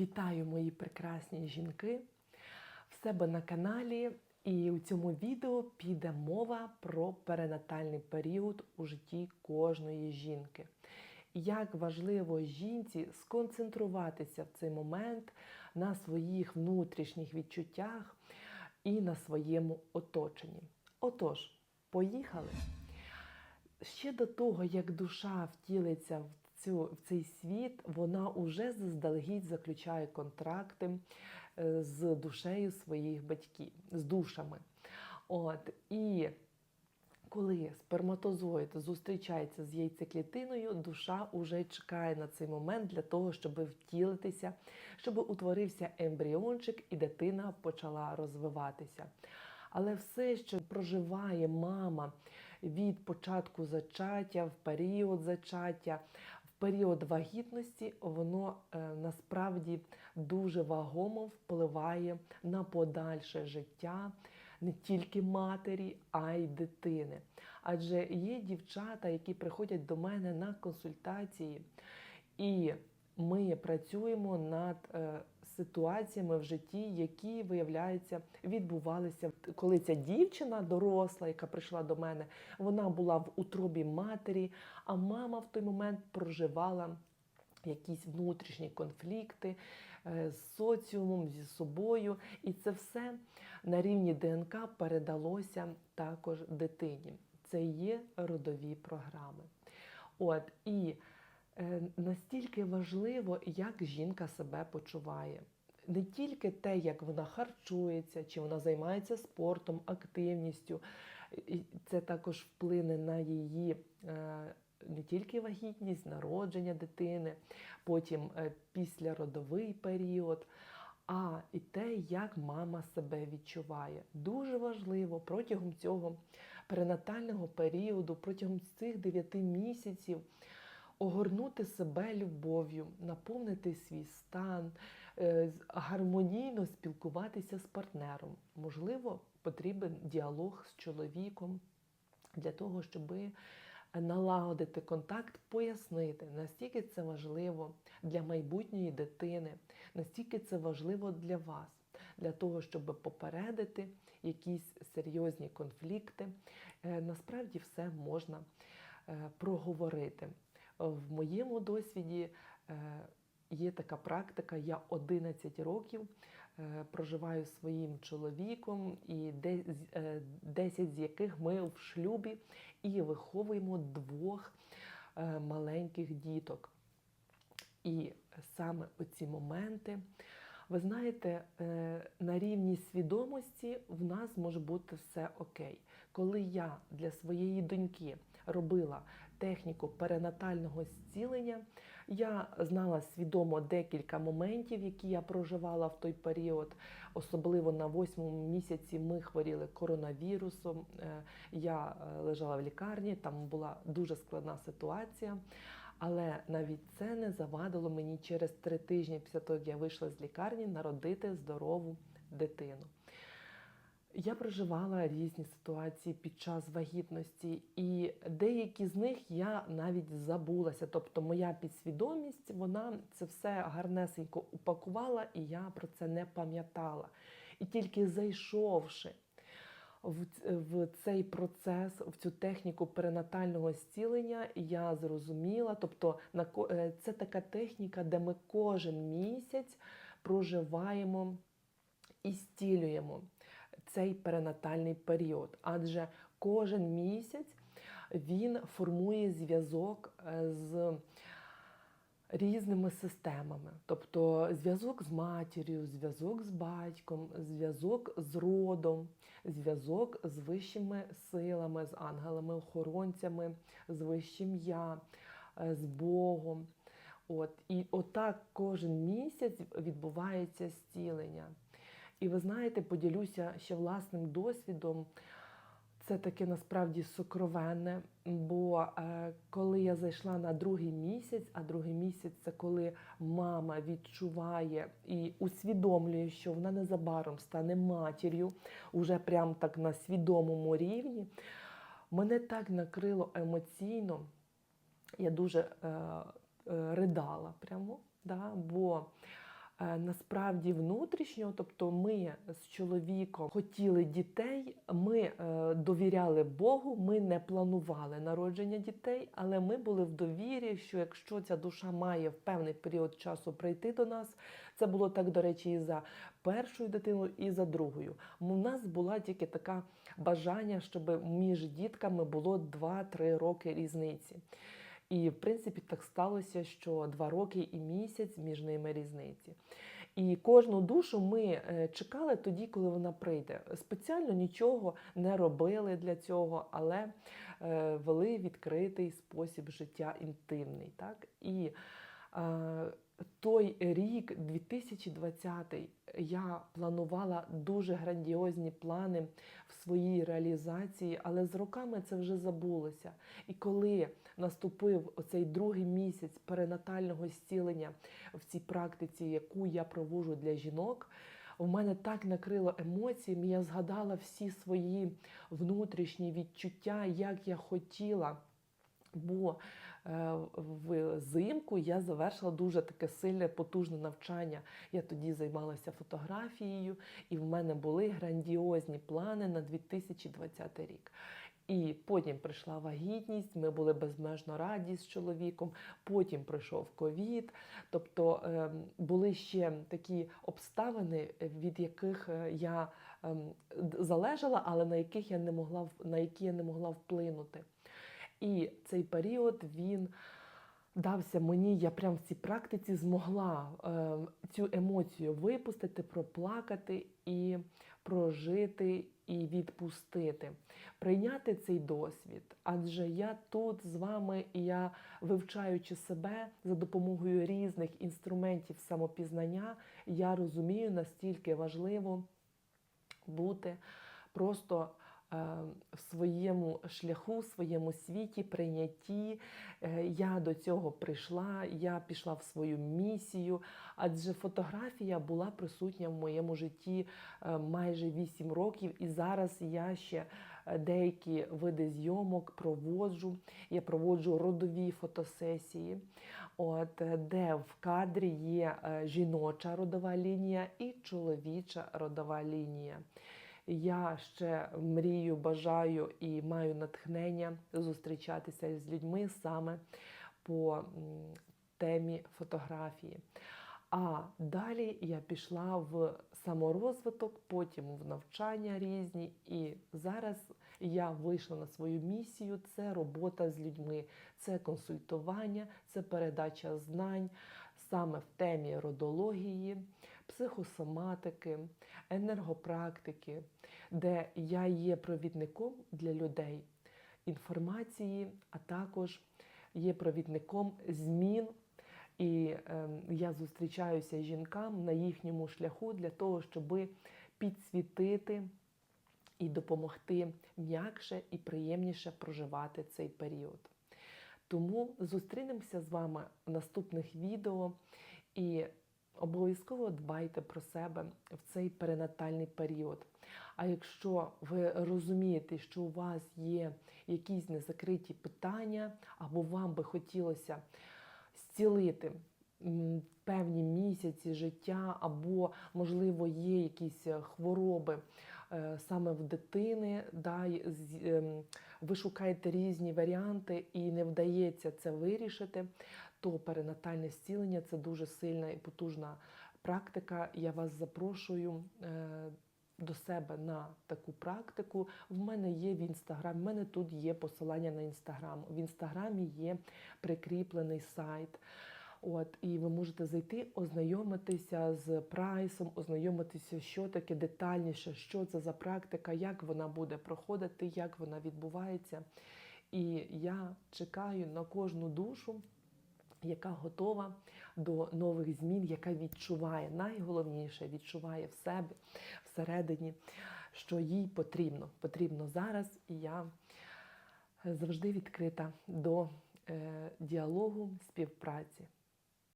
Вітаю мої прекрасні жінки в себе на каналі. І у цьому відео піде мова про перинатальний період у житті кожної жінки. Як важливо жінці сконцентруватися в цей момент на своїх внутрішніх відчуттях і на своєму оточенні. Отож, поїхали! Ще до того, як душа втілиться в цю, в цей світ, вона уже заздалегідь заключає контракти е, з душею своїх батьків, з душами. От, і коли сперматозоїд зустрічається з яйцеклітиною, душа вже чекає на цей момент для того, щоб втілитися, щоб утворився ембріончик і дитина почала розвиватися. Але все, що проживає мама від початку зачаття, в період зачаття, період вагітності, воно е, насправді дуже вагомо впливає на подальше життя не тільки матері, а й дитини. Адже є дівчата, які приходять до мене на консультації, і ми працюємо над е, ситуаціями в житті, які, виявляється, відбувалися, коли ця дівчина доросла, яка прийшла до мене, вона була в утробі матері, а мама в той момент проживала якісь внутрішні конфлікти е, з соціумом, зі собою. І це все на рівні ДНК передалося також дитині. Це є родові програми. От і настільки важливо, як жінка себе почуває. Не тільки те, як вона харчується, чи вона займається спортом, активністю, і це також вплине на її е, не тільки вагітність, народження дитини, потім е, післяродовий період, а і те, як мама себе відчуває. Дуже важливо протягом цього перинатального періоду, протягом цих 9 місяців. Огорнути себе любов'ю, наповнити свій стан, е, гармонійно спілкуватися з партнером. Можливо, потрібен діалог з чоловіком для того, щоби налагодити контакт, пояснити, настільки це важливо для майбутньої дитини, настільки це важливо для вас, для того, щоб попередити якісь серйозні конфлікти. Е, Насправді все можна е, проговорити. В моєму досвіді е, є така практика, я 11 років е, проживаю своїм чоловіком, і 10 з яких ми в шлюбі і виховуємо двох е, маленьких діток. І саме оці моменти, ви знаєте, е, на рівні свідомості в нас може бути все окей. Коли я для своєї доньки робила техніку перинатального зцілення, я знала свідомо декілька моментів, які я проживала в той період. Особливо на восьмому місяці ми хворіли коронавірусом. Е, Я е, лежала в лікарні, там була дуже складна ситуація. Але навіть це не завадило мені через три тижні після того, як я вийшла з лікарні, народити здорову дитину. Я проживала різні ситуації під час вагітності, і деякі з них я навіть забулася. Тобто, моя підсвідомість вона це все гарнесенько упакувала, і я про це не пам'ятала. І тільки зайшовши в, цей процес, в цю техніку перинатального зцілення, я зрозуміла. Тобто, на е, це така техніка, де ми кожен місяць проживаємо і стілюємо цей перинатальний період, адже кожен місяць він формує зв'язок е, з різними системами, тобто зв'язок з матір'ю, зв'язок з батьком, зв'язок з родом, зв'язок з вищими силами, з ангелами-охоронцями, з вищим я, е, з Богом. От і отак кожен місяць відбувається зцілення. І ви знаєте, поділюся ще власним досвідом. Це таке насправді сокровенне, бо е, коли я зайшла на другий місяць, а другий місяць це коли мама відчуває і усвідомлює, що вона незабаром стане матір'ю, уже прям так на свідомому рівні, мене так накрило емоційно, я дуже е, е, ридала прямо, да, бо Насправді внутрішньо, тобто ми з чоловіком хотіли дітей, ми е, довіряли Богу, ми не планували народження дітей, але ми були в довірі, що якщо ця душа має в певний період часу прийти до нас, це було так, до речі, і за першою дитиною, і за другою. У нас була тільки така бажання, щоб між дітками було 2-3 роки різниці. І в принципі так сталося, що два роки і місяць між ними різниці. І кожну душу ми е, чекали тоді, коли вона прийде. Спеціально нічого не робили для цього, але е, вели відкритий спосіб життя інтимний. Так? І е, той рік, 2020, я планувала дуже грандіозні плани в своїй реалізації, але з роками це вже забулося. І коли наступив оцей другий місяць перинатального зцілення в цій практиці, яку я проводжу для жінок, у мене так накрило емоціями, я згадала всі свої внутрішні відчуття, як я хотіла. Бо е, взимку я завершила дуже таке сильне, потужне навчання. Я тоді займалася фотографією, і в мене були грандіозні плани на 2020 рік. І потім прийшла вагітність, ми були безмежно раді з чоловіком. Потім прийшов ковід. Тобто е, були ще такі обставини, від яких е, я е, залежала, але на яких я не могла на які я не могла вплинути. І цей період він дався мені, я прям в цій практиці змогла е, цю емоцію випустити, проплакати і прожити і відпустити, прийняти цей досвід. Адже я тут з вами, і я вивчаючи себе за допомогою різних інструментів самопізнання, я розумію, настільки важливо бути просто в своєму шляху, в своєму світі, прийнятті. Е, Я до цього прийшла, я пішла в свою місію, адже фотографія була присутня в моєму житті е, майже 8 років, і зараз я ще е, деякі види зйомок проводжу. Я проводжу родові фотосесії, от, де в кадрі є жіноча родова лінія і чоловіча родова лінія. Я ще мрію, бажаю і маю натхнення зустрічатися з людьми саме по темі фотографії. А далі я пішла в саморозвиток, потім в навчання різні. І зараз я вийшла на свою місію: це робота з людьми, це консультування, це передача знань саме в темі родології, психосоматики, енергопрактики, де я є провідником для людей інформації, а також є провідником змін. І е, я зустрічаюся з жінкам на їхньому шляху для того, щоб підсвітити і допомогти м'якше і приємніше проживати цей період. Тому зустрінемося з вами в наступних відео і обов'язково дбайте про себе в цей перинатальний період. А якщо ви розумієте, що у вас є якісь незакриті питання, або вам би хотілося зцілити певні місяці життя, або, можливо, є якісь хвороби е, саме в дитини, ем, ви шукаєте різні варіанти і не вдається це вирішити, то перинатальне зцілення це дуже сильна і потужна практика. Я вас запрошую. Е, до себе на таку практику. В мене є в інстаграм. в мене тут є посилання на інстаграм. В інстаграмі є прикріплений сайт. От, І ви можете зайти, ознайомитися з прайсом, ознайомитися, що таке детальніше, що це за практика, як вона буде проходити, як вона відбувається. І я чекаю на кожну душу, яка готова до нових змін, яка відчуває, найголовніше відчуває в себе всередині, що їй потрібно. Потрібно зараз, і я завжди відкрита до е, діалогу, співпраці.